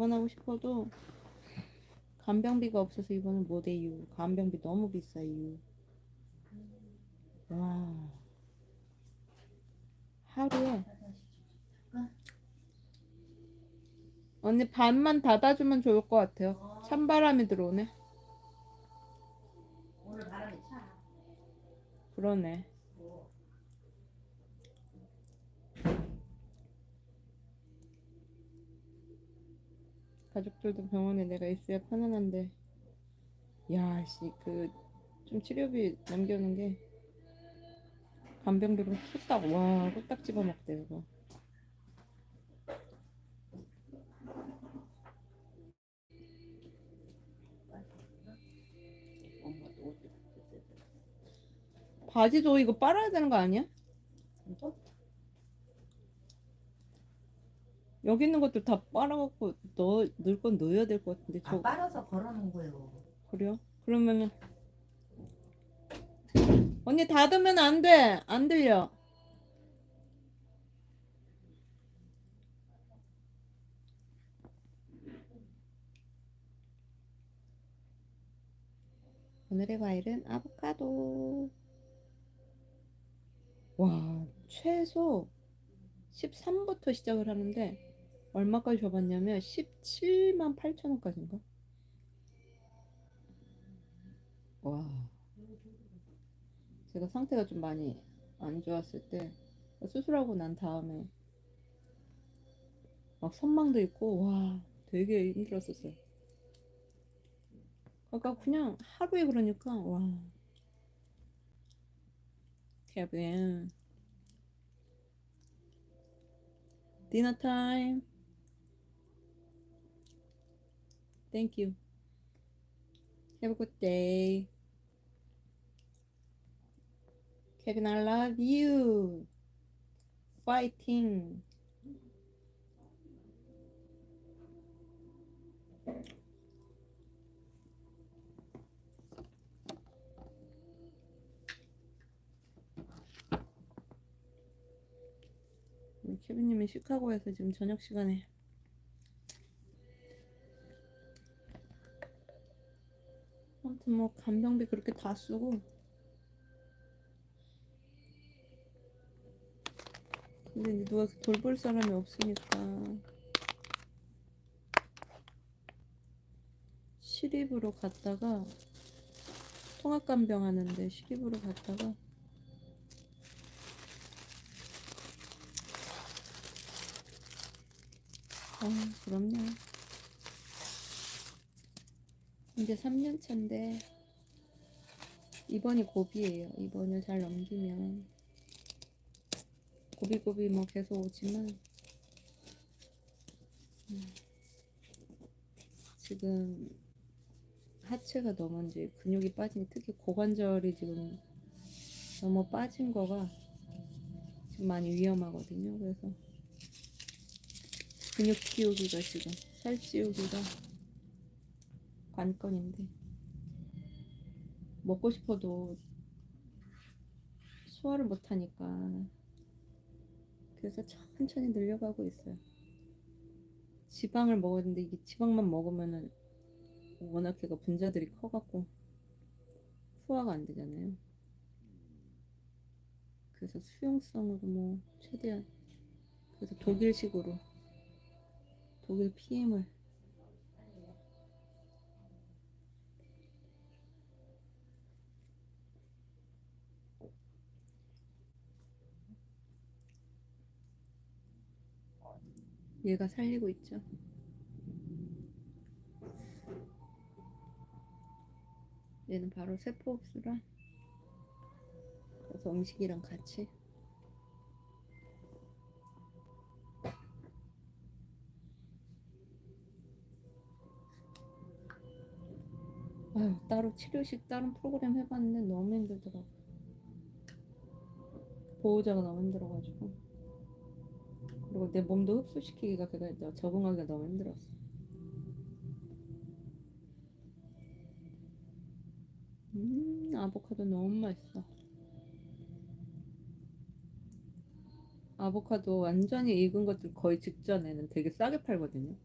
입원하고 싶어도 간병비가 없어서 입원을 못해요. 간병비 너무 비싸요. 와. 하루에 언니 반만 닫아주면 좋을 것 같아요. 찬바람이 들어오네. 그러네. 가족들도 병원에 내가 있어야 편안한데. 야, 씨, 그, 좀 치료비 남겨놓은 게, 간병비로 후딱, 와, 후딱 집어먹대, 입고 바지도 이거 빨아야 되는 거 아니야? 이거? 여기 있는 것들 다 빨아갖고 넣어, 넣을 건 넣어야 될 것 같은데, 아 저, 빨아서 걸어놓은 거예요. 그래요? 그러면은 언니 닫으면 안 돼. 안 들려. 오늘의 과일은 아보카도. 와, 최소 13부터 시작을 하는데 얼마까지 줘봤냐면 17만 8천 원까지인가? 와. 제가 상태가 좀 많이 안 좋았을 때 수술하고 난 다음에 막 선망도 있고 와 되게 힘들었었어요. 아까 그냥 하루에 그러니까 와. 케빈. 디너 타임. Thank you. Have a good day. Kevin, I love you. Fighting. 케빈님이 시카고에서 지금 저녁 시간에 아무튼 뭐 간병비 그렇게 다 쓰고. 근데 이제 누가 돌볼 사람이 없으니까. 시립으로 갔다가 통합간병 하는데 시립으로 갔다가 아 그럼요 이제 3년 차인데 이번이 고비예요 이번을 잘 넘기면 고비고비 뭐 계속 오지만 음, 지금 하체가 너무 이제 근육이 빠진 특히 고관절이 지금 너무 빠진 거가 지금 많이 위험하거든요. 그래서 근육 키우기가 지금 살 찌우기가 관건인데 먹고 싶어도 소화를 못 하니까 그래서 천천히 늘려가고 있어요. 지방을 먹었는데 이게 지방만 먹으면은 워낙 걔가 분자들이 커갖고 소화가 안 되잖아요. 그래서 수용성으로 뭐 최대한 그래서 독일식으로 독일 PM을 얘가 살리고 있죠. 얘는 바로 세포 흡수라. 그래서 음식이랑 같이. 아유, 따로 치료식 다른 프로그램 해봤는데 너무 힘들더라고. 보호자가 너무 힘들어가지고. 그리고 내 몸도 흡수시키기가 그가 적응하기가 너무 힘들었어. 음, 아보카도 너무 맛있어. 아보카도 완전히 익은 것들 거의 직전에는 되게 싸게 팔거든요.